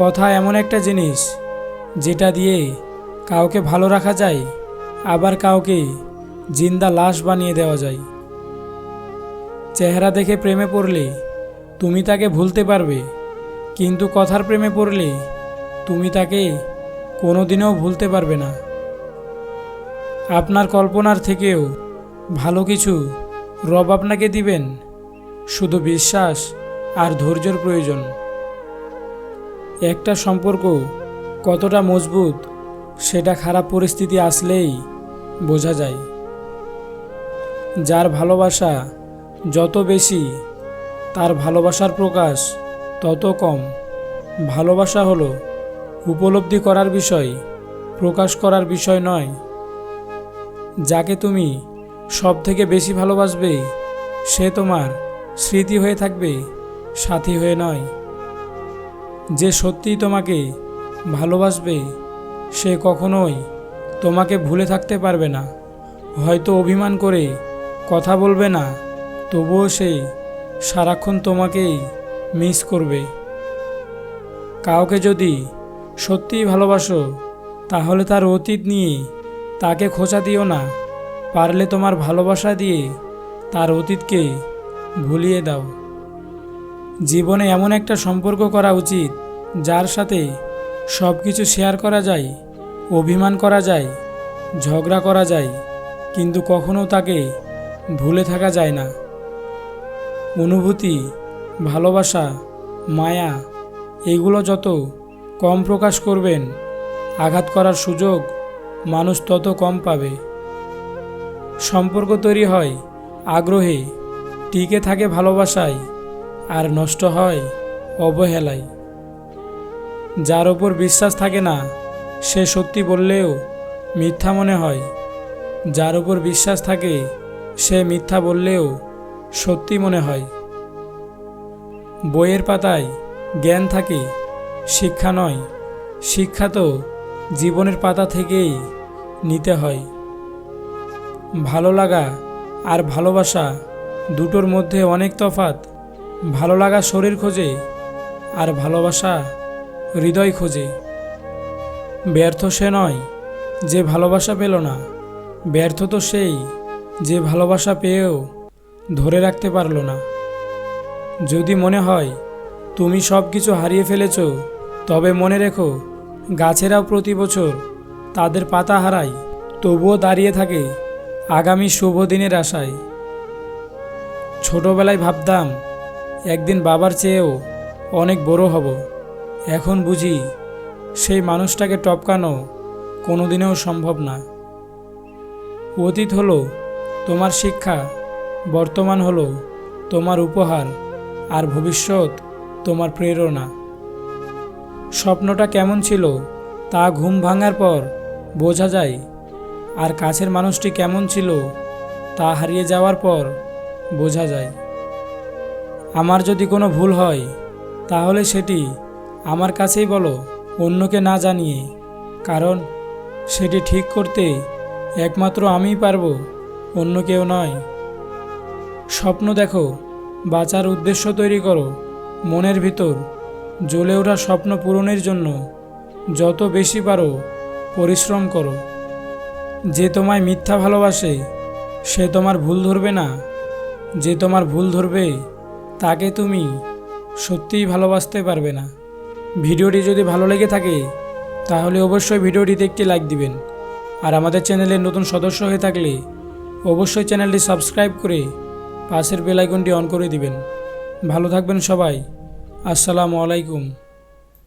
কথা এমন একটা জিনিস যেটা দিয়ে কাউকে ভালো রাখা যায়, আবার কাউকে জিন্দা লাশ বানিয়ে দেওয়া যায়। চেহারা দেখে প্রেমে পড়লে তুমি তাকে ভুলতে পারবে, কিন্তু কথার প্রেমে পড়লে তুমি তাকে কোনোদিনও ভুলতে পারবে না। আপনার কল্পনার থেকেও ভালো কিছু রব আপনাকে দিবেন, শুধু বিশ্বাস আর ধৈর্যর প্রয়োজন। একটা সম্পর্ক কতটা মজবুত, সেটা খারাপ পরিস্থিতি আসলেই বোঝা যায়। যার ভালোবাসা যত বেশি, তার ভালোবাসার প্রকাশ তত কম। ভালোবাসা হলো উপলব্ধি করার বিষয়, প্রকাশ করার বিষয় নয়। যাকে তুমি সব থেকে বেশি ভালোবাসবে, সে তোমার স্মৃতি হয়ে থাকবে, সাথী হয়ে নয়। যে সত্যিই তোমাকে ভালোবাসবে, সে কখনোই তোমাকে ভুলে থাকতে পারবে না। হয়তো অভিমান করে কথা বলবে না, তবুও সে সারাক্ষণ তোমাকেই মিস করবে। কাউকে যদি সত্যিই ভালোবাসো, তাহলে তার অতীত নিয়ে তাকে খোঁচা দিও না। পারলে তোমার ভালোবাসা দিয়ে তার অতীতকে ভুলিয়ে দাও। জীবনে এমন একটা সম্পর্ক করা উচিত, যার সাথে সব কিছু শেয়ার করা যায়, অভিমান করা যায়, ঝগড়া করা যায়, কিন্তু কখনো তাকে ভুলে থাকা যায় না। অনুভূতি, ভালোবাসা, মায়া, এগুলো যত কম প্রকাশ করবেন, আঘাত করার সুযোগ মানুষ তত কম পাবে। সম্পর্ক তৈরি হয় আগ্রহে, টিকে থাকে ভালোবাসায় আর নষ্ট হয় অবহেলায়। যার ওপর বিশ্বাস থাকে না, সে সত্যি বললেও মিথ্যা মনে হয়। যার উপর বিশ্বাস থাকে, সে মিথ্যা বললেও সত্যি মনে হয়। বইয়ের পাতায় জ্ঞান থাকে, শিক্ষা নয়। শিক্ষা তো জীবনের পাতা থেকেই নিতে হয়। ভালো লাগা আর ভালোবাসা দুটোর মধ্যে অনেক তফাত ভালো লাগা শরীর খোঁজে আর ভালোবাসা হৃদয় খোঁজে। ব্যর্থ সে নয় যে ভালোবাসা পেল না, ব্যর্থ তো সেই যে ভালোবাসা পেয়েও ধরে রাখতে পারল না। যদি মনে হয় তুমি সব কিছু হারিয়ে ফেলেছ, তবে মনে রেখো গাছেরাও প্রতি বছর তাদের পাতা হারায়, তবুও দাঁড়িয়ে থাকে আগামী শুভ দিনের আশায়। ছোটবেলায় ভাবতাম একদিন বাবার চেয়েও অনেক বড় হব। এখন বুঝি সেই মানুষটাকে টপকানো কোনোদিনেও সম্ভব না। অতীত হলো, তোমার শিক্ষা, বর্তমান হলো, তোমার উপহার, আর ভবিষ্যৎ তোমার প্রেরণা। স্বপ্নটা কেমন ছিল, তা ঘুম ভাঙার পর বোঝা যায়, আর কাছের মানুষটি কেমন ছিল, তা হারিয়ে যাওয়ার পর বোঝা যায়। আমার যদি কোনো ভুল হয়, তাহলে সেটি আমার কাছেই বলো, অন্যকে না জানিয়ে। কারণ সেটি ঠিক করতে একমাত্র আমিই পারব, অন্য কেউ নয়। স্বপ্ন দেখো, বাঁচার উদ্দেশ্য তৈরি করো, মনের ভিতর জ্বলে ওঠা স্বপ্ন পূরণের জন্য যত বেশি পারো, পরিশ্রম করো। যে তোমায় মিথ্যা ভালোবাসে, সে তোমার ভুল ধরবে না। যে তোমার ভুল ধরবে তাকে তুমি সত্যিই ভালোবাসতে পারবে না। ভিডিওটি যদি ভালো লেগে থাকে, তাহলে অবশ্যই ভিডিওটিতে একটি লাইক দিবেন। আর আমাদের চ্যানেলের নতুন সদস্য হয়ে থাকলে অবশ্যই চ্যানেলটি সাবস্ক্রাইব করে পাশের বেলাইকনটি অন করে দিবেন। ভালো থাকবেন সবাই। আসসালামু আলাইকুম।